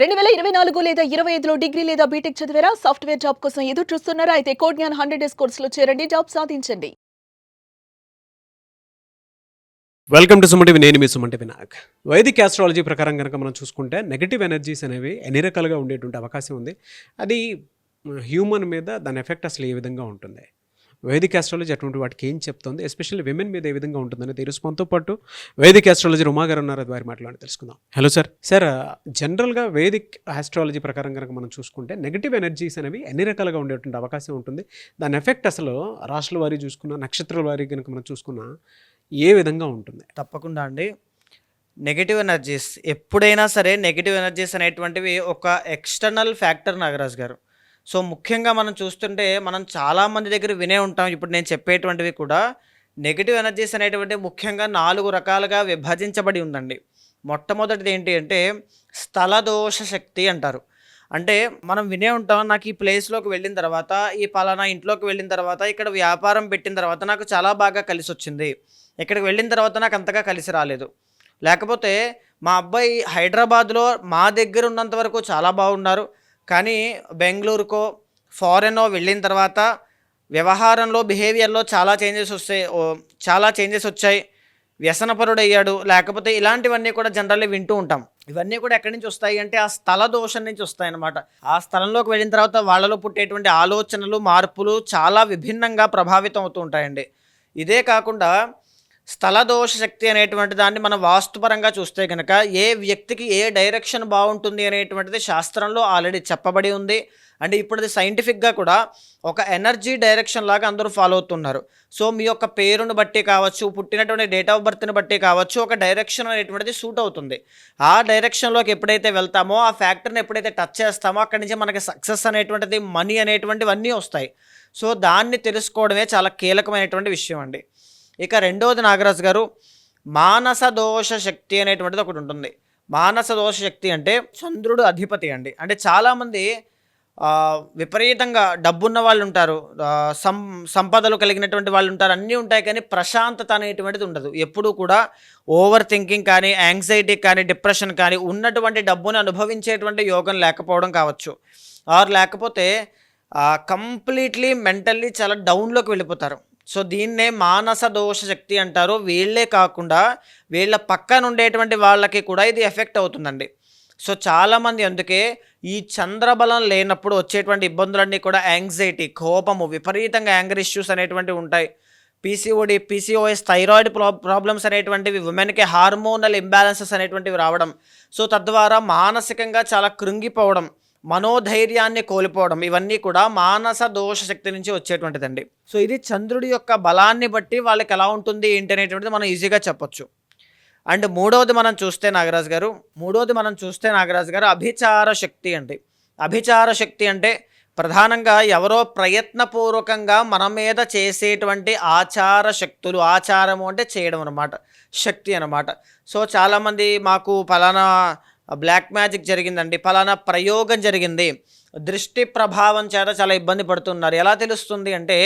రెండు వేల ఇరవై నాలుగు లేదా ఇరవై ఐదులో డిగ్రీ లేదా బీటెక్ చదివారా? సాఫ్ట్వేర్ జాబ్ కోసం ఎదురు చూస్తున్నారా? అయితే కోడ్ జ్ఞాన్ హండ్రెడ్ డేస్ కోర్సులో చేరండి. జాబ్ సాధించండి. వెల్కమ్ టు సుమటి నేను మీ సుమంటి వినాయక్ వైదిక్ ఆస్ట్రాలజీ ప్రకారం కనుక మనం చూసుకుంటే నెగటివ్ ఎనర్జీస్ అనేవి ఎన్ని రకాలుగా ఉండేటువంటి అవకాశం ఉంది. అది హ్యూమన్ మీద దాని ఎఫెక్ట్ అసలు ఏ విధంగా ఉంటుంది? వైదిక్ ఆస్ట్రాలజీ అటువంటి వాటికి ఏం చెప్తుంది? ఎస్పెషల్లీ విమెన్ మీద ఏ విధంగా ఉంటుందని తెలుసు మనతో పాటు వైదిక్ ఆస్ట్రాలజీ ఉమా గారు ఉన్నారు. అది వారి మాట్లాడి తెలుసుకుందాం. హలో సార్ సార్ జనరల్గా వేదిక్ ఆస్ట్రాలజీ ప్రకారం కనుక మనం చూసుకుంటే నెగటివ్ ఎనర్జీస్ అనేవి ఎన్ని రకాలుగా ఉండేటువంటి అవకాశం ఉంటుంది? దాని ఎఫెక్ట్ అసలు రాష్ట్రాల వారి చూసుకున్నా నక్షత్రాల వారి కనుక మనం చూసుకున్నా ఏ విధంగా ఉంటుంది? తప్పకుండా అండి. నెగిటివ్ ఎనర్జీస్ ఎప్పుడైనా సరే నెగిటివ్ ఎనర్జీస్ అనేటువంటివి ఒక ఎక్స్టర్నల్ ఫ్యాక్టర్ నాగరాజ్ గారు. సో ముఖ్యంగా మనం చూస్తుంటే మనం చాలామంది దగ్గర వినే ఉంటాం. ఇప్పుడు నేను చెప్పేటువంటివి కూడా నెగిటివ్ ఎనర్జీస్ అనేటువంటి ముఖ్యంగా నాలుగు రకాలుగా విభజించబడి ఉందండి. మొట్టమొదటిది ఏంటి అంటే స్థల దోష శక్తి అంటారు. అంటే మనం వినే ఉంటాం నాకు ఈ ప్లేస్లోకి వెళ్ళిన తర్వాత ఈ పలానా ఇంట్లోకి వెళ్ళిన తర్వాత ఇక్కడ వ్యాపారం పెట్టిన తర్వాత నాకు చాలా బాగా కలిసి వచ్చింది. ఇక్కడికి వెళ్ళిన తర్వాత నాకు అంతగా కలిసి రాలేదు. లేకపోతే మా అబ్బాయి హైదరాబాద్లో మా దగ్గర ఉన్నంత వరకు చాలా బాగున్నారు. కానీ బెంగళూరుకో ఫారెనో వెళ్ళిన తర్వాత వ్యవహారంలో బిహేవియర్లో చాలా చేంజెస్ వస్తాయి ఓ, చాలా చేంజెస్ వచ్చాయి. వ్యసనపరుడయ్యాడు. లేకపోతే ఇలాంటివన్నీ కూడా జనరల్లీ వింటూ ఉంటాం. ఇవన్నీ కూడా ఎక్కడి నుంచి వస్తాయి అంటే ఆ స్థల దోషం నుంచి వస్తాయి అన్నమాట. ఆ స్థలంలోకి వెళ్ళిన తర్వాత వాళ్ళలో పుట్టేటువంటి ఆలోచనలు మార్పులు చాలా విభిన్నంగా ప్రభావితం అవుతూ ఉంటాయండి. ఇదే కాకుండా స్థల దోష శక్తి అనేటువంటి దాన్ని మనం వాస్తుపరంగా చూస్తే కనుక ఏ వ్యక్తికి ఏ డైరెక్షన్ బాగుంటుంది అనేటువంటిది శాస్త్రంలో ఆల్రెడీ చెప్పబడి ఉంది. అంటే ఇప్పుడు అది సైంటిఫిక్గా కూడా ఒక ఎనర్జీ డైరెక్షన్ లాగా అందరూ ఫాలో అవుతున్నారు. సో మీ యొక్క పేరును బట్టి కావచ్చు పుట్టినటువంటి డేట్ ఆఫ్ బర్త్ని బట్టి కావచ్చు ఒక డైరెక్షన్ అనేటువంటిది సూట్ అవుతుంది. ఆ డైరెక్షన్లోకి ఎప్పుడైతే వెళ్తామో ఆ ఫ్యాక్టర్ని ఎప్పుడైతే టచ్ చేస్తామో అక్కడి నుంచి మనకి సక్సెస్ అనేటువంటిది మనీ అనేటువంటివన్నీ వస్తాయి. సో దాన్ని తెలుసుకోవడమే చాలా కీలకమైనటువంటి విషయం అండి. ఇక రెండవది నాగరాజు గారు మానస దోష శక్తి అనేటువంటిది ఒకటి ఉంటుంది. మానస దోష శక్తి అంటే చంద్రుడు అధిపతి అండి. అంటే చాలామంది విపరీతంగా డబ్బున్న వాళ్ళు ఉంటారు సం సంపదలు కలిగినటువంటి వాళ్ళు ఉంటారు అన్నీ ఉంటాయి కానీ ప్రశాంతత అనేటువంటిది ఉండదు. ఎప్పుడూ కూడా ఓవర్ థింకింగ్ కానీ యాంగ్జైటీ కానీ డిప్రెషన్ కానీ ఉన్నటువంటి డబ్బును అనుభవించేటువంటి యోగం లేకపోవడం కావచ్చు. ఆర్ లేకపోతే కంప్లీట్లీ మెంటల్లీ చాలా డౌన్లోకి వెళ్ళిపోతారు. సో దీన్నే మానస దోష శక్తి అంటారు. వీళ్ళే కాకుండా వీళ్ళ పక్కన ఉండేటువంటి వాళ్ళకి కూడా ఇది ఎఫెక్ట్ అవుతుందండి. సో చాలామంది అందుకే ఈ చంద్రబలం లేనప్పుడు వచ్చేటువంటి ఇబ్బందులన్నీ కూడా యాంగ్జైటీ కోపము విపరీతంగా యాంగర్ ఇష్యూస్ అనేటువంటివి ఉంటాయి. పీసీఓడి పీసీఓఎస్ థైరాయిడ్ ప్రా ప్రాబ్లమ్స్ అనేటువంటివి ఉమెన్కి హార్మోనల్ ఇంబ్యాలెన్సెస్ అనేటువంటివి రావడం. సో తద్వారా మానసికంగా చాలా కృంగిపోవడం. మనోధైర్యాన్ని కోల్పోవడం ఇవన్నీ కూడా మానస దోష శక్తి నుంచి వచ్చేటువంటిదండి. సో ఇది చంద్రుడి యొక్క బలాన్ని బట్టి వాళ్ళకి ఎలా ఉంటుంది ఏంటి అనేటువంటిది మనం ఈజీగా చెప్పొచ్చు. అండ్ మూడవది మనం చూస్తే నాగరాజు గారు మూడవది మనం చూస్తే నాగరాజు గారు అభిచార శక్తి అండి. అభిచార శక్తి అంటే ప్రధానంగా ఎవరో ప్రయత్నపూర్వకంగా మన మీద చేసేటువంటి ఆచార శక్తులు ఆచారము అంటే చేయడం అనమాట శక్తి అనమాట సో చాలామంది మాకు ఫలానా బ్లాక్ మ్యాజిక్ జరిగిందండి. ఫలానా ప్రయోగం జరిగింది. దృష్టి ప్రభావం చేత చాలా ఇబ్బంది పడుతున్నారు. ఎలా తెలుస్తుంది అంటే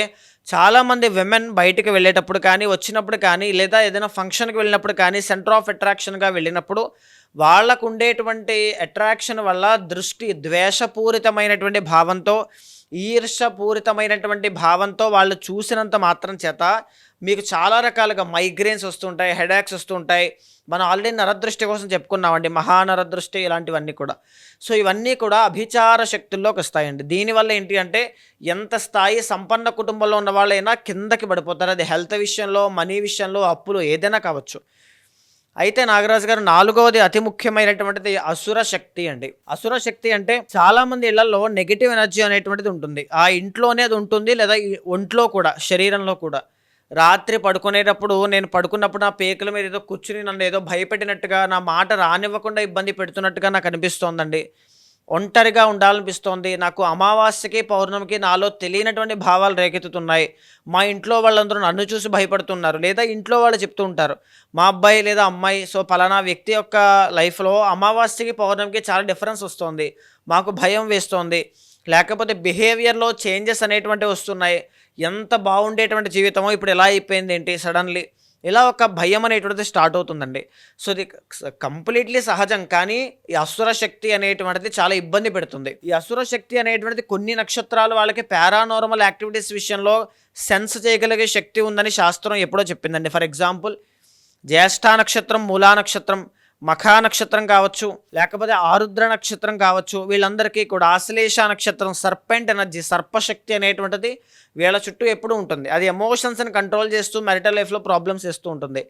చాలామంది విమెన్ బయటికి వెళ్ళేటప్పుడు కానీ వచ్చినప్పుడు కానీ లేదా ఏదైనా ఫంక్షన్కి వెళ్ళినప్పుడు కానీ సెంటర్ ఆఫ్ అట్రాక్షన్గా వెళ్ళినప్పుడు వాళ్ళకు ఉండేటువంటి అట్రాక్షన్ వల్ల దృష్టి ద్వేషపూరితమైనటువంటి భావంతో ఈర్షపూరితమైనటువంటి భావంతో వాళ్ళు చూసినంత మాత్రం చేత మీకు చాలా రకాలుగా మైగ్రేన్స్ వస్తుంటాయి హెడాక్స్ వస్తుంటాయి. మనం ఆల్రెడీ నరదృష్టి కోసం చెప్పుకున్నామండి మహానరదృష్టి ఇలాంటివన్నీ కూడా. సో ఇవన్నీ కూడా అభిచార శక్తుల్లోకి వస్తాయండి. దీనివల్ల ఏంటి అంటే ఎంత స్థాయి సంపన్న కుటుంబంలో ఉన్న వాళ్ళైనా కిందకి పడిపోతారు. అది హెల్త్ విషయంలో మనీ విషయంలో అప్పులు ఏదైనా కావచ్చు. అయితే నాగరాజు గారు నాలుగవది అతి ముఖ్యమైనటువంటిది అసుర శక్తి అండి. అసుర శక్తి అంటే చాలా మంది ఇళ్ళలో నెగిటివ్ ఎనర్జీ అనేటువంటిది ఉంటుంది. ఆ ఇంట్లోనే అది ఉంటుంది లేదా ఒంట్లో కూడా శరీరంలో కూడా. రాత్రి పడుకునేటప్పుడు నేను పడుకున్నప్పుడు నా పేకల మీద ఏదో కూర్చుని నన్ను ఏదో భయపెట్టినట్టుగా నా మాట రానివ్వకుండా ఇబ్బంది పెడుతున్నట్టుగా నాకు అనిపిస్తోందండి. ఒంటరిగా ఉండాలనిపిస్తోంది. నాకు అమావాస్యకి పౌర్ణమికి నాలో తెలియనటువంటి భావాలు రేకెత్తుతున్నాయి. మా ఇంట్లో వాళ్ళందరూ నన్ను చూసి భయపడుతున్నారు లేదా ఇంట్లో వాళ్ళు చెప్తూ ఉంటారు. మా అబ్బాయి లేదా అమ్మాయి సో పలానా వ్యక్తి యొక్క లైఫ్లో అమావాస్యకి పౌర్ణమికి చాలా డిఫరెన్స్ వస్తుంది. మాకు భయం వేస్తోంది. లేకపోతే బిహేవియర్లో చేంజెస్ అనేటువంటివి వస్తున్నాయి. ఎంత బాగుండేటువంటి జీవితమో ఇప్పుడు ఎలా అయిపోయింది ఏంటి? సడన్లీ ఇలా ఒక భయం అనేటువంటిది స్టార్ట్ అవుతుందండి. సో ఇది కంప్లీట్లీ సహజం కానీ ఈ అసుర శక్తి అనేటువంటిది చాలా ఇబ్బంది పెడుతుంది. ఈ అసుర శక్తి అనేటువంటిది కొన్ని నక్షత్రాలు వాళ్ళకి పారానార్మల్ యాక్టివిటీస్ విషయంలో సెన్స్ చేయగలిగే శక్తి ఉందని శాస్త్రం ఎప్పుడో చెప్పిందండి. ఫర్ ఎగ్జాంపుల్ జ్యేష్ఠ నక్షత్రం మూలా నక్షత్రం మఖా నక్షత్రం కావచ్చు లేకపోతే ఆరుద్ర నక్షత్రం కావచ్చు వీళ్ళందరికీ కూడా ఆశ్లేష నక్షత్రం సర్పెంట్ ఎనర్జీ సర్పశక్తి అనేటువంటిది వీళ్ళ చుట్టూ ఎప్పుడూ ఉంటుంది. అది ఎమోషన్స్ని కంట్రోల్ చేస్తూ మెరిటల్ లైఫ్లో ప్రాబ్లమ్స్ ఇస్తూ ఉంటుంది.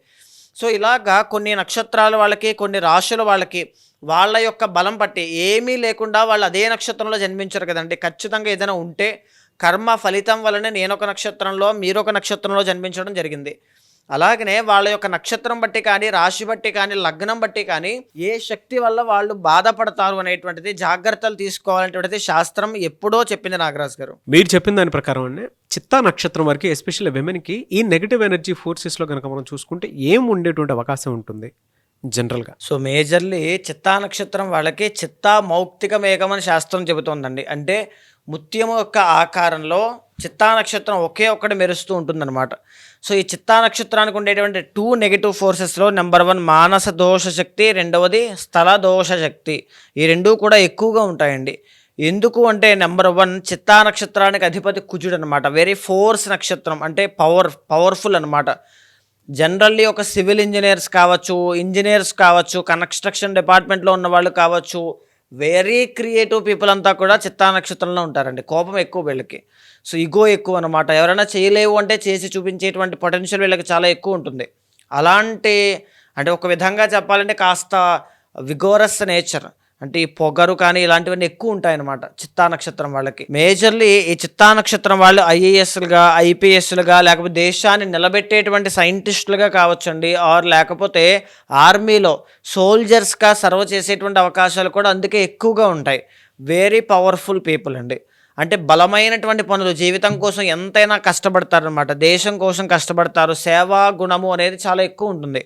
సో ఇలాగా కొన్ని నక్షత్రాల వాళ్ళకి కొన్ని రాశుల వాళ్ళకి వాళ్ళ యొక్క బలం పట్టి ఏమీ లేకుండా వాళ్ళు అదే నక్షత్రంలో జన్మించరు కదండి. ఖచ్చితంగా ఏదైనా ఉంటే కర్మ ఫలితం వలనే నేనొక నక్షత్రంలో మీరొక నక్షత్రంలో జన్మించడం జరిగింది. అలాగనే వాళ్ళ యొక్క నక్షత్రం బట్టి కానీ రాశి బట్టి కానీ లగ్నం బట్టి కానీ ఏ శక్తి వల్ల వాళ్ళు బాధపడతారు అనేటువంటిది జాగ్రత్తలు తీసుకోవాలనేటువంటిది శాస్త్రం ఎప్పుడో చెప్పింది నాగరాజు గారు. మీరు చెప్పిన దాని ప్రకారం అండి చిత్తా నక్షత్రం వరకు ఎస్పెషల్లీ విమెన్కి ఈ నెగిటివ్ ఎనర్జీ ఫోర్సెస్లో కనుక మనం చూసుకుంటే ఏం ఉండేటువంటి అవకాశం ఉంటుంది జనరల్గా? సో మేజర్లీ చిత్తా నక్షత్రం వాళ్ళకి చిత్తా మౌక్తిక మేఘం అని శాస్త్రం చెబుతోందండి. అంటే ముత్యము యొక్క ఆకారంలో చిత్తా నక్షత్రం ఒకే ఒక్కటి మెరుస్తూ ఉంటుందన్నమాట. సో ఈ చిత్తా నక్షత్రానికి ఉండేటువంటి టూ నెగిటివ్ ఫోర్సెస్లో నెంబర్ వన్ మానస దోష శక్తి రెండవది స్థల దోష శక్తి. ఈ రెండూ కూడా ఎక్కువగా ఉంటాయండి. ఎందుకు అంటే నెంబర్ వన్ చిత్తా నక్షత్రానికి అధిపతి కుజుడు అనమాట వెరీ ఫోర్స్ నక్షత్రం అంటే పవర్ పవర్ఫుల్ అనమాట జనరల్లీ ఒక సివిల్ ఇంజనీర్స్ కావచ్చు ఇంజనీర్స్ కావచ్చు కన్స్ట్రక్షన్ డిపార్ట్మెంట్లో ఉన్న వాళ్ళు కావచ్చు వెరీ క్రియేటివ్ పీపుల్ అంతా కూడా చిత్తా నక్షత్రంలో ఉంటారండి. కోపం ఎక్కువ వీళ్ళకి. సో ఇగో ఎక్కువ అనమాట ఎవరైనా చేయలేవు అంటే చేసి చూపించేటువంటి పొటెన్షియల్ వీళ్ళకి చాలా ఎక్కువ ఉంటుంది. అలాంటి అంటే ఒక విధంగా చెప్పాలంటే కాస్త విగోరస్ నేచర్ అంటే ఈ పొగరు కానీ ఇలాంటివన్నీ ఎక్కువ ఉంటాయన్నమాట చిత్తా నక్షత్రం వాళ్ళకి. మేజర్లీ ఈ చిత్తా నక్షత్రం వాళ్ళు ఐఏఎస్లుగా ఐపీఎస్లుగా లేకపోతే దేశాన్ని నిలబెట్టేటువంటి సైంటిస్టులుగా కావచ్చండి. ఆర్ లేకపోతే ఆర్మీలో సోల్జర్స్గా సర్వ్ చేసేటువంటి అవకాశాలు కూడా అందుకే ఎక్కువగా ఉంటాయి. వెరీ పవర్ఫుల్ పీపుల్ అండి. అంటే బలమైనటువంటి పనులు జీవితం కోసం ఎంతైనా కష్టపడతారనమాట దేశం కోసం కష్టపడతారు. సేవా గుణము అనేది చాలా ఎక్కువ ఉంటుంది.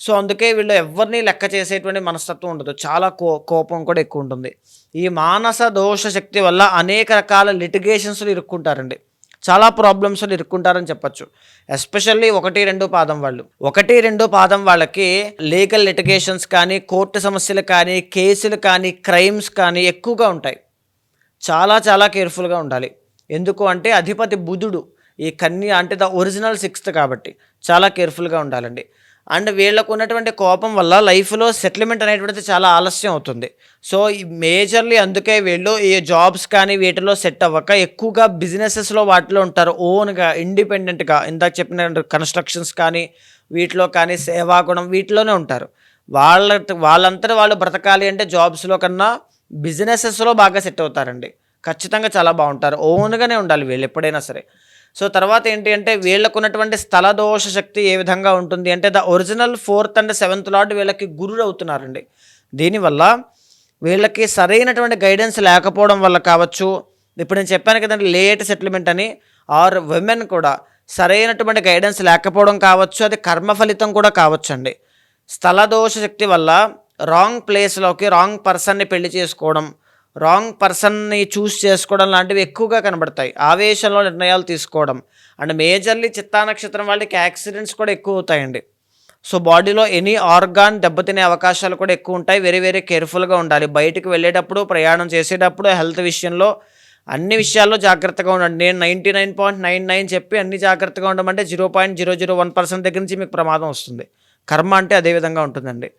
సో అందుకే వీళ్ళు ఎవరిని లెక్క చేసేటువంటి మనస్తత్వం ఉండదు. చాలా కో కోపం కూడా ఎక్కువ ఉంటుంది. ఈ మానస దోష శక్తి వల్ల అనేక రకాల లిటిగేషన్స్లు ఇరుక్కుంటారండి. చాలా ప్రాబ్లమ్స్లు ఇరుక్కుంటారని చెప్పచ్చు. ఎస్పెషల్లీ ఒకటి రెండు పాదం వాళ్ళు. ఒకటి రెండు పాదం వాళ్ళకి లీగల్ లిటిగేషన్స్ కానీ కోర్టు సమస్యలు కానీ కేసులు కానీ క్రైమ్స్ కానీ ఎక్కువగా ఉంటాయి. చాలా చాలా కేర్ఫుల్గా ఉండాలి. ఎందుకు అంటే అధిపతి బుధుడు ఈ కన్య అంటే ద ఒరిజినల్ సిక్స్త్ కాబట్టి చాలా కేర్ఫుల్గా ఉండాలండి. అండ్ వీళ్ళకు ఉన్నటువంటి కోపం వల్ల లైఫ్లో సెటిల్మెంట్ అనేటువంటిది చాలా ఆలస్యం అవుతుంది. సో ఈ మేజర్లీ అందుకే వీళ్ళు ఈ జాబ్స్ కానీ వీటిలో సెట్ అవ్వక ఎక్కువగా బిజినెసెస్లో వాటిలో ఉంటారు. ఓన్గా ఇండిపెండెంట్గా ఇందాక చెప్పిన కన్స్ట్రక్షన్స్ కానీ వీటిలో కానీ సేవా గుణం వీటిలోనే ఉంటారు. వాళ్ళ వాళ్ళంతా వాళ్ళు బ్రతకాలి అంటే జాబ్స్లో కన్నా బిజినెసెస్లో బాగా సెట్ అవుతారండి. ఖచ్చితంగా చాలా బాగుంటారు. ఓన్గానే ఉండాలి వీళ్ళు ఎప్పుడైనా సరే. సో తర్వాత ఏంటి అంటే వీళ్ళకు ఉన్నటువంటి స్థల దోష శక్తి ఏ విధంగా ఉంటుంది అంటే the original fourth and seventh lot వీళ్ళకి గురుడు అవుతున్నారండి. దీనివల్ల వీళ్ళకి సరైనటువంటి గైడెన్స్ లేకపోవడం వల్ల కావచ్చు. ఇప్పుడు నేను చెప్పాను కదండి లేట్ సెటిల్మెంట్ అని. ఆర్ విమెన్ కూడా సరైనటువంటి గైడెన్స్ లేకపోవడం కావచ్చు. అది కర్మ ఫలితం కూడా కావచ్చు అండి స్థల దోష శక్తి వల్ల రాంగ్ ప్లేస్లోకి రాంగ్ పర్సన్ని పెళ్ళి చేసుకోవడం రాంగ్ పర్సన్ని చూస్ చేసుకోవడం లాంటివి ఎక్కువగా కనబడతాయి. ఆవేశంలో నిర్ణయాలు తీసుకోవడం. అండ్ మేజర్లీ చిత్తా నక్షత్రం వాళ్ళకి యాక్సిడెంట్స్ కూడా ఎక్కువ అవుతాయండి. సో బాడీలో ఎనీ ఆర్గాన్ దెబ్బతినే అవకాశాలు కూడా ఎక్కువ ఉంటాయి. వెరీ వెరీ కేర్ఫుల్గా ఉండాలి. బయటకు వెళ్ళేటప్పుడు ప్రయాణం చేసేటప్పుడు హెల్త్ విషయంలో అన్ని విషయాల్లో జాగ్రత్తగా ఉండండి. నేను ninety nine point nine nine చెప్పి అన్ని జాగ్రత్తగా ఉండమంటే zero point zero zero one percent దగ్గర నుంచి మీకు ప్రమాదం వస్తుంది. కర్మ అంటే అదే విధంగా ఉంటుందండి.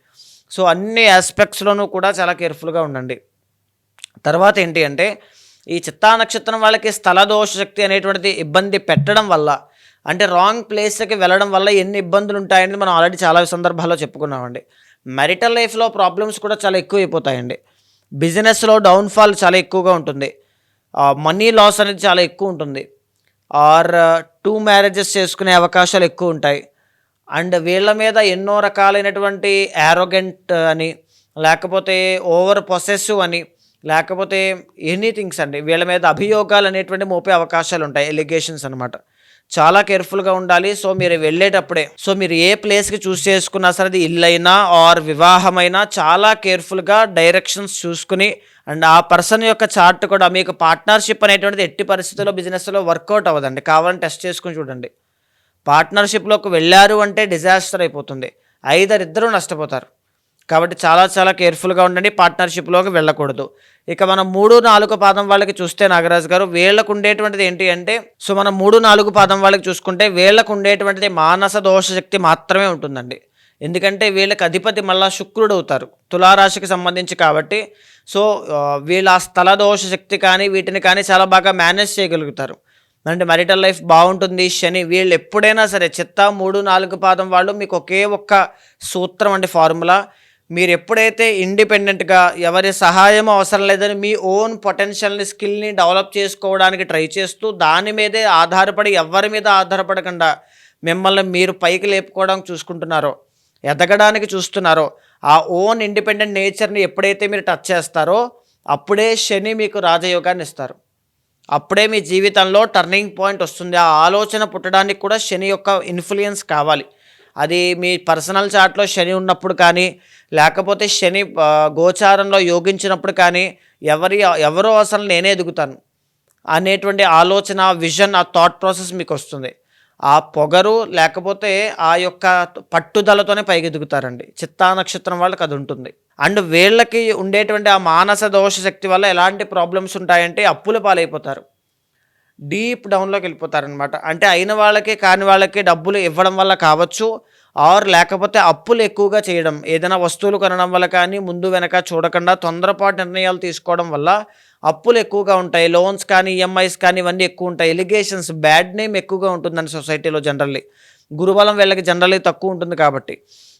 సో అన్ని ఆస్పెక్ట్స్లోనూ కూడా చాలా కేర్ఫుల్గా ఉండండి. తర్వాత ఏంటి అంటే ఈ చిత్తా నక్షత్రం వాళ్ళకి స్థల దోష శక్తి అనేటువంటిది ఇబ్బంది పెట్టడం వల్ల అంటే రాంగ్ ప్లేస్కి వెళ్ళడం వల్ల ఎన్ని ఇబ్బందులు ఉంటాయని మనం ఆల్రెడీ చాలా సందర్భాల్లో చెప్పుకున్నామండి. మెరిటల్ లైఫ్లో ప్రాబ్లమ్స్ కూడా చాలా ఎక్కువ అయిపోతాయండి. బిజినెస్లో డౌన్ఫాల్ చాలా ఎక్కువగా ఉంటుంది. మనీ లాస్ అనేది చాలా ఎక్కువ ఉంటుంది. ఆర్ టూ మ్యారేజెస్ చేసుకునే అవకాశాలు ఎక్కువ ఉంటాయి. అండ్ వీళ్ళ మీద ఎన్నో రకాలైనటువంటి యారోగెంట్ అని లేకపోతే ఓవర్ పొసెసివ్ అని లేకపోతే ఎనీథింగ్స్ అండి. వీళ్ళ మీద అభియోగాలు అనేటువంటి మోపే అవకాశాలు ఉంటాయి ఎలిగేషన్స్ అనమాట చాలా కేర్ఫుల్గా ఉండాలి. సో మీరు వెళ్ళేటప్పుడే సో మీరు ఏ ప్లేస్కి చూస్ చేసుకున్నా సరే అది ఇల్లైనా ఆర్ వివాహమైనా చాలా కేర్ఫుల్గా డైరెక్షన్స్ చూసుకుని అండ్ ఆ పర్సన్ యొక్క చార్ట్ కూడా మీకు పార్ట్నర్షిప్ అనేటువంటిది ఎట్టి పరిస్థితుల్లో బిజినెస్లో వర్కౌట్ అవ్వదండి. కావాలని టెస్ట్ చేసుకుని చూడండి. పార్ట్నర్షిప్లోకి వెళ్ళారు అంటే డిజాస్టర్ అయిపోతుంది. ఐదరు ఇద్దరు నష్టపోతారు. కాబట్టి చాలా చాలా కేర్ఫుల్గా ఉండండి పార్ట్నర్షిప్లోకి వెళ్ళకూడదు. ఇక మనం మూడు నాలుగు పాదం వాళ్ళకి చూస్తే నాగరాజు గారు వీళ్ళకు ఉండేటువంటిది ఏంటి అంటే సో మనం మూడు నాలుగు పాదం వాళ్ళకి చూసుకుంటే వీళ్ళకు ఉండేటువంటిది మానస దోష శక్తి మాత్రమే ఉంటుందండి. ఎందుకంటే వీళ్ళకి అధిపతి మళ్ళా శుక్రుడు అవుతారు తులారాశికి సంబంధించి కాబట్టి. సో వీళ్ళ స్థల దోష శక్తి కానీ వీటిని కానీ చాలా బాగా మేనేజ్ చేయగలుగుతారు. అంటే marital లైఫ్ బాగుంటుంది శని వీళ్ళు ఎప్పుడైనా సరే చిత్త మూడు నాలుగు పాదం వాళ్ళు మీకు ఒకే ఒక్క సూత్రం అండి ఫార్ములా మీరు ఎప్పుడైతే ఇండిపెండెంట్గా ఎవరి సహాయం అవసరం లేదని మీ ఓన్ పొటెన్షియల్ని స్కిల్ని డెవలప్ చేసుకోవడానికి ట్రై చేస్తూ దాని మీదే ఆధారపడి ఎవరి మీద ఆధారపడకుండా మిమ్మల్ని మీరు పైకి లేపుకోవడం చూసుకుంటున్నారో ఎదగడానికి చూస్తున్నారో ఆ ఓన్ ఇండిపెండెంట్ నేచర్ని ఎప్పుడైతే మీరు టచ్ చేస్తారో అప్పుడే శని మీకు రాజయోగాన్ని ఇస్తారు. అప్పుడే మీ జీవితంలో టర్నింగ్ పాయింట్ వస్తుంది. ఆ ఆలోచన పుట్టడానికి కూడా శని యొక్క ఇన్ఫ్లుయెన్స్ కావాలి. అది మీ పర్సనల్ చాట్లో శని ఉన్నప్పుడు కానీ లేకపోతే శని గోచారంలో యోగించినప్పుడు కానీ ఎవరి ఎవరో అసలు నేనే ఎదుగుతాను అనేటువంటి ఆలోచన విజన్ ఆ థాట్ ప్రాసెస్ మీకు వస్తుంది. ఆ పొగరు లేకపోతే ఆ యొక్క పట్టుదలతోనే పైకి ఎదుగుతారండి. చిత్తా నక్షత్రం వాళ్ళకి అది ఉంటుంది. అండ్ వీళ్ళకి ఉండేటువంటి ఆ మానస దోష శక్తి వల్ల ఎలాంటి ప్రాబ్లమ్స్ ఉంటాయంటే అప్పుల పాలైపోతారు. డీప్ డౌన్లోకి వెళ్ళిపోతారనమాట అంటే అయిన వాళ్ళకి కాని వాళ్ళకి డబ్బులు ఇవ్వడం వల్ల కావచ్చు ఆర్ లేకపోతే అప్పులు ఎక్కువగా చేయడం. ఏదైనా వస్తువులు కొనడం వల్ల కానీ ముందు వెనక చూడకుండా తొందరపాటు నిర్ణయాలు తీసుకోవడం వల్ల అప్పులు ఎక్కువగా ఉంటాయి. లోన్స్ కానీ ఈఎంఐస్ కానీ ఇవన్నీ ఎక్కువ ఉంటాయి. ఎలిగేషన్స్ బ్యాడ్ నేమ్ ఎక్కువగా ఉంటుందని సొసైటీలో జనరల్లీ గురుబలం వీళ్ళకి జనరల్లీ తక్కువ ఉంటుంది కాబట్టి.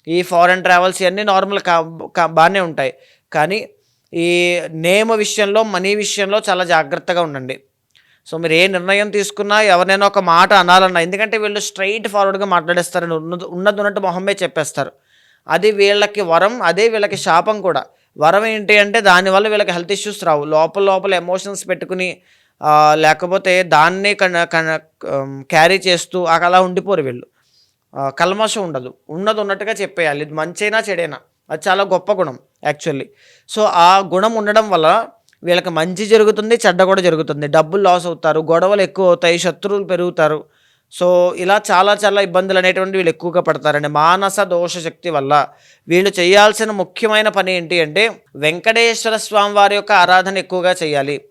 ఈ ఫారెన్ ట్రావెల్స్ ఇవన్నీ నార్మల్ కా బాగానే ఉంటాయి. కానీ ఈ నేమ్ విషయంలో మనీ విషయంలో చాలా జాగ్రత్తగా ఉండండి. సో మీరు ఏ నిర్ణయం తీసుకున్నా ఎవరినైనా ఒక మాట అనాలన్నా ఎందుకంటే వీళ్ళు స్ట్రైట్ ఫార్వర్డ్గా మాట్లాడేస్తారని ఉన్నది ఉన్నది ఉన్నట్టు మొహమ్మే చెప్పేస్తారు. అది వీళ్ళకి వరం అదే వీళ్ళకి శాపం కూడా. వరం ఏంటి అంటే దానివల్ల వీళ్ళకి హెల్త్ ఇష్యూస్ రావు. లోపల లోపల ఎమోషన్స్ పెట్టుకుని లేకపోతే దాన్ని కన క్యారీ చేస్తూ అలా ఉండిపోరు వీళ్ళు. కల్మషం ఉండదు. ఉన్నది ఉన్నట్టుగా చెప్పేయాలి. ఇది మంచైనా చెడైనా. అది చాలా గొప్ప గుణం యాక్చువల్లీ సో ఆ గుణం ఉండడం వల్ల వీళ్ళకి మంచి జరుగుతుంది చెడ్డ కూడా జరుగుతుంది. డబ్బులు లాస్ అవుతారు గొడవలు ఎక్కువ అవుతాయి శత్రువులు పెరుగుతారు. సో ఇలా చాలా చాలా ఇబ్బందులు అనేటువంటి వీళ్ళు ఎక్కువగా పడతారండి. మానస దోష శక్తి వల్ల వీళ్ళు చేయాల్సిన ముఖ్యమైన పని ఏంటి అంటే వెంకటేశ్వర స్వామి వారి యొక్క ఆరాధన ఎక్కువగా చేయాలి.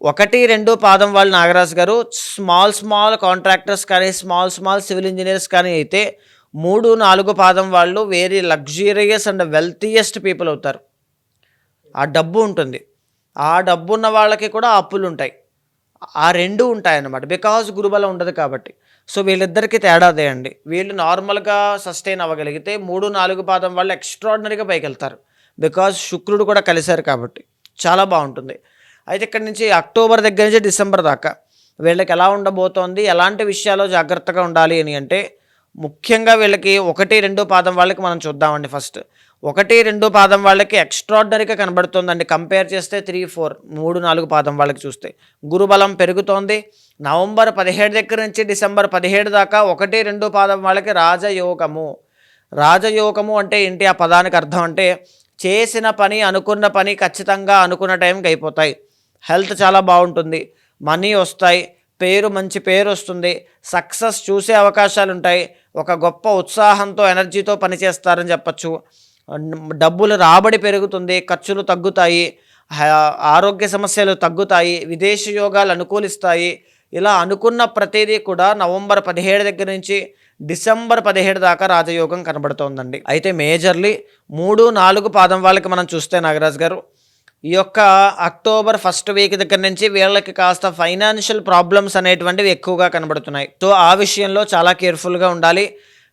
ఒకటి రెండు పాదం వాళ్ళు Nagaraju garu. Small small contractors కానీ స్మాల్ స్మాల్ సివిల్ ఇంజనీర్స్ కానీ అయితే మూడు నాలుగు పాదం వాళ్ళు very luxurious and wealthiest people అవుతారు. ఆ డబ్బు ఉంటుంది. ఆ డబ్బు ఉన్న వాళ్ళకి కూడా అప్పులు ఉంటాయి. ఆ రెండు ఉంటాయన్నమాట. బికాజ్ గురుబలం ఉండదు కాబట్టి. సో వీళ్ళిద్దరికీ తేడాదే అండి. వీళ్ళు నార్మల్గా సస్టైన్ అవ్వగలిగితే మూడు నాలుగు పాదం వాళ్ళు ఎక్స్ట్రాడినరీగా పైకి వెళ్తారు బికాజ్ శుక్రుడు కూడా కలిశారు కాబట్టి. చాలా బాగుంటుంది. అయితే ఇక్కడ నుంచి అక్టోబర్ దగ్గర నుంచి డిసెంబర్ దాకా వీళ్ళకి ఎలా ఉండబోతోంది ఎలాంటి విషయాల్లో జాగ్రత్తగా ఉండాలి అని అంటే ముఖ్యంగా వీళ్ళకి ఒకటి రెండు పాదం వాళ్ళకి మనం చూద్దామండి ఫస్ట్. ఒకటి రెండు పాదం వాళ్ళకి ఎక్స్ట్రాడినరీగా కనబడుతుందండి. కంపేర్ చేస్తే త్రీ ఫోర్ మూడు నాలుగు పాదం వాళ్ళకి చూస్తే. గురుబలం పెరుగుతోంది. నవంబర్ పదిహేడు దగ్గర నుంచి డిసెంబర్ పదిహేడు దాకా ఒకటి రెండు పాదం వాళ్ళకి రాజయోగము. రాజయోగము అంటే ఏంటి? ఆ పదానికి అర్థం అంటే చేసిన పని అనుకున్న పని ఖచ్చితంగా అనుకున్న టైంకి అయిపోతాయి. హెల్త్ చాలా బాగుంటుంది. మనీ వస్తాయి. పేరు మంచి పేరు వస్తుంది. సక్సెస్ చూసే అవకాశాలు ఉంటాయి. ఒక గొప్ప ఉత్సాహంతో ఎనర్జీతో పనిచేస్తారని చెప్పచ్చు. డబ్బులు రాబడి పెరుగుతుంది. ఖర్చులు తగ్గుతాయి. ఆరోగ్య సమస్యలు తగ్గుతాయి. విదేశీ యోగాలు అనుకూలిస్తాయి. ఇలా అనుకున్న ప్రతిదీ కూడా నవంబర్ పదిహేడు దగ్గర నుంచి డిసెంబర్ పదిహేడు దాకా రాజయోగం కనబడుతోందండి. అయితే మేజర్లీ మూడు నాలుగు పాదం వాళ్ళకి మనం చూస్తే నాగరాజ్ గారు ఈ యొక్క అక్టోబర్ ఫస్ట్ వీక్ దగ్గర నుంచి వీళ్ళకి కాస్త ఫైనాన్షియల్ ప్రాబ్లమ్స్ అనేటువంటివి ఎక్కువగా కనబడుతున్నాయి. సో ఆ విషయంలో చాలా కేర్ఫుల్గా ఉండాలి.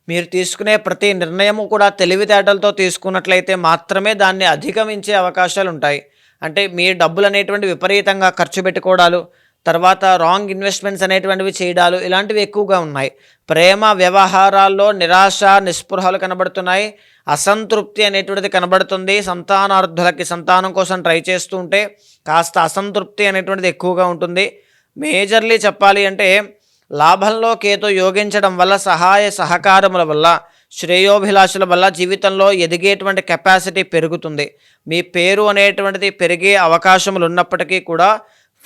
మీరు తీసుకునే ప్రతి నిర్ణయము కూడా తెలివితేటలతో తీసుకున్నట్లయితే మాత్రమే దాన్ని అధిగమించే అవకాశాలు ఉంటాయి అంటే మీ డబ్బులు అనేటువంటి విపరీతంగా ఖర్చు పెట్టుకోవడాలు తర్వాత రాంగ్ ఇన్వెస్ట్మెంట్స్ అనేటువంటివి చేయడాలు ఇలాంటివి ఎక్కువగా ఉన్నాయి. ప్రేమ వ్యవహారాల్లో నిరాశ నిస్పృహలు కనబడుతున్నాయి. అసంతృప్తి అనేటువంటిది కనబడుతుంది. సంతానార్థులకి సంతానం కోసం ట్రై చేస్తూ ఉంటే కాస్త అసంతృప్తి అనేటువంటిది ఎక్కువగా ఉంటుంది. మేజర్లీ చెప్పాలి అంటే లాభంలో కేతు యోగించడం వల్ల సహాయ సహకారముల వల్ల శ్రేయోభిలాషుల వల్ల జీవితంలో ఎదిగేటువంటి కెపాసిటీ పెరుగుతుంది. మీ పేరు అనేటువంటిది పెరిగే అవకాశములు ఉన్నప్పటికీ కూడా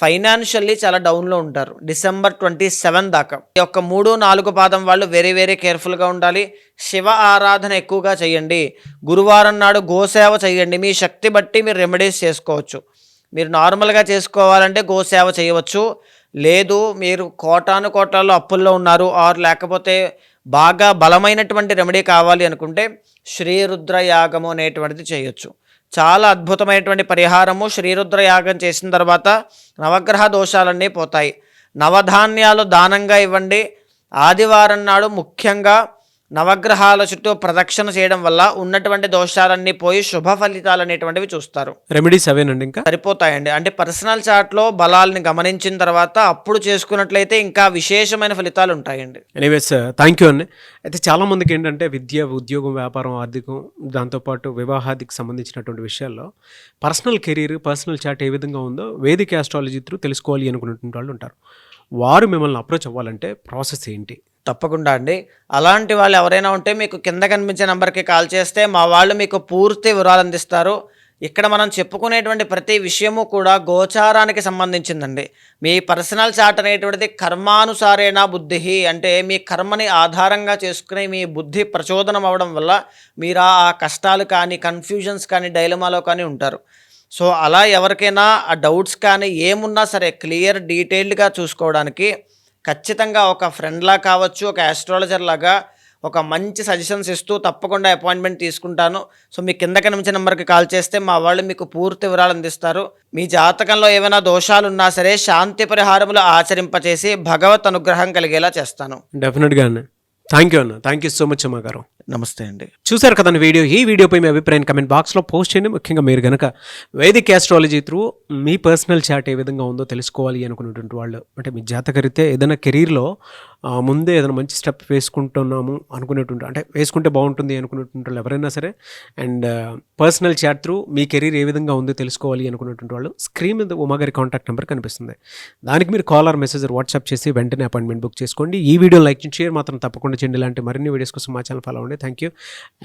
ఫైనాన్షియల్లీ చాలా డౌన్లో ఉంటారు. డిసెంబర్ ట్వంటీ సెవెన్ దాకా. ఈ యొక్క మూడు నాలుగు పాదం వాళ్ళు వెరీ వెరీ కేర్ఫుల్గా ఉండాలి. శివ ఆరాధన ఎక్కువగా చేయండి. గురువారం నాడు గోసేవ చేయండి. మీ శక్తి బట్టి మీరు రెమెడీస్ చేసుకోవచ్చు. మీరు నార్మల్గా చేసుకోవాలంటే గోసేవ చేయవచ్చు. లేదు మీరు కోటాను కోటాల్లో అప్పుల్లో ఉన్నారు. ఆర్ లేకపోతే బాగా బలమైనటువంటి రెమెడీ కావాలి అనుకుంటే శ్రీరుద్ర యాగము అనేటువంటిది చేయొచ్చు. చాలా అద్భుతమైనటువంటి పరిహారము. శ్రీరుద్ర యాగం చేసిన తర్వాత నవగ్రహ దోషాలన్నీ పోతాయి. నవధాన్యాలు దానంగా ఇవ్వండి. ఆదివారం నాడు ముఖ్యంగా నవగ్రహాల చుట్టూ ప్రదక్షిణ చేయడం వల్ల ఉన్నటువంటి దోషాలన్నీ పోయి శుభ ఫలితాలు అనేటువంటివి చూస్తారు. రెమెడీస్ అవేనండి ఇంకా? సరిపోతాయండి. అంటే పర్సనల్ చార్ట్లో బలాల్ని గమనించిన తర్వాత అప్పుడు చేసుకున్నట్లయితే ఇంకా విశేషమైన ఫలితాలు ఉంటాయండి. ఎనీవేస్ థ్యాంక్ యూ అండి అయితే చాలామందికి ఏంటంటే విద్య ఉద్యోగం వ్యాపారం ఆర్థికం దాంతోపాటు వివాహాదికి సంబంధించినటువంటి విషయాల్లో పర్సనల్ కెరీర్ పర్సనల్ చాట్ ఏ విధంగా ఉందో వేదిక ఆస్ట్రాలజీ త్రూ తెలుసుకోవాలి అనుకున్నటువంటి వాళ్ళు ఉంటారు. వారు మిమ్మల్ని అప్రోచ్ అవ్వాలంటే ప్రాసెస్ ఏంటి? తప్పకుండా అండి. అలాంటి వాళ్ళు ఎవరైనా ఉంటే మీకు కింద కనిపించే నెంబర్కి కాల్ చేస్తే మా వాళ్ళు మీకు పూర్తి వివరాలు అందిస్తారు. ఇక్కడ మనం చెప్పుకునేటువంటి ప్రతి విషయము కూడా గోచారానికి సంబంధించిందండి. మీ పర్సనల్ చాట్ అనేటువంటిది కర్మానుసారేణ బుద్ధి అంటే మీ కర్మని ఆధారంగా చేసుకుని మీ బుద్ధి ప్రచోదనం అవ్వడం వల్ల మీరు ఆ కష్టాలు కానీ కన్ఫ్యూజన్స్ కానీ డైలమాలో కానీ ఉంటారు. సో అలా ఎవరికైనా ఆ డౌట్స్ కానీ ఏమున్నా సరే క్లియర్ డీటెయిల్డ్గా చూసుకోవడానికి ఖచ్చితంగా ఒక ఫ్రెండ్లా కావచ్చు ఒక ఆస్ట్రాలజర్ లాగా ఒక మంచి సజెషన్స్ ఇస్తూ తప్పకుండా అపాయింట్మెంట్ తీసుకుంటాను. సో మీ కింద కనిపించే నెంబర్కి కాల్ చేస్తే మా వాళ్ళు మీకు పూర్తి వివరాలు అందిస్తారు. మీ జాతకంలో ఏమైనా దోషాలు ఉన్నా సరే శాంతి పరిహారములు ఆచరింపచేసి భగవత్ అనుగ్రహం కలిగేలా చేస్తాను. డెఫినెట్గా థ్యాంక్ యూ అన్న. థ్యాంక్ యూ సో మచ్ అమ్మ గారు. నమస్తే అండి. చూశారు కదండి వీడియో? ఈ వీడియోపై మీ అభిప్రాయం కమెంట్ బాక్స్లో పోస్ట్ చేయండి. ముఖ్యంగా మీరు కనుక వేదిక్ ఆస్ట్రాలజీ త్రూ మీ పర్సనల్ చాట్ ఏ విధంగా ఉందో తెలుసుకోవాలి అనుకున్నటువంటి వాళ్ళు అంటే మీ జాతకరితే ఏదైనా కెరీర్లో ముందే ఏదైనా మంచి స్టెప్ వేసుకుంటున్నాము అనుకునేటువంటి అంటే వేసుకుంటే బాగుంటుంది అనుకునేటువంటి వాళ్ళు ఎవరైనా సరే. అండ్ పర్సనల్ చాట్ త్రూ మీ కెరీర్ ఏ విధంగా ఉందో తెలుసుకోవాలి అనుకునేటువంటి వాళ్ళు స్క్రీన్ మీద ఉమాగారి కాంటాక్ట్ నెంబర్ కనిపిస్తుంది. దానికి మీరు కాల్ ఆర్ మెసేజ్ వాట్సాప్ చేసి వెంటనే అపాయింట్మెంట్ బుక్ చేసుకోండి. ఈ వీడియో లైక్ చేసి షేర్ మాత్రం తప్పకుండా చేయండి. ఇలాంటి మరిన్ని వీడియోస్ కోసం మా ఛానల్ ఫాలో అవ్వండి. Thank you.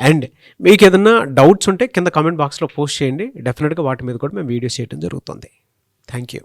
అండ్ మీకు ఏదైనా డౌట్స్ ఉంటే కింద కామెంట్ బాక్స్లో పోస్ట్ చేయండి. డెఫినెట్గా వాటి మీద కూడా మేము వీడియోస్ చేయడం జరుగుతుంది. Thank you.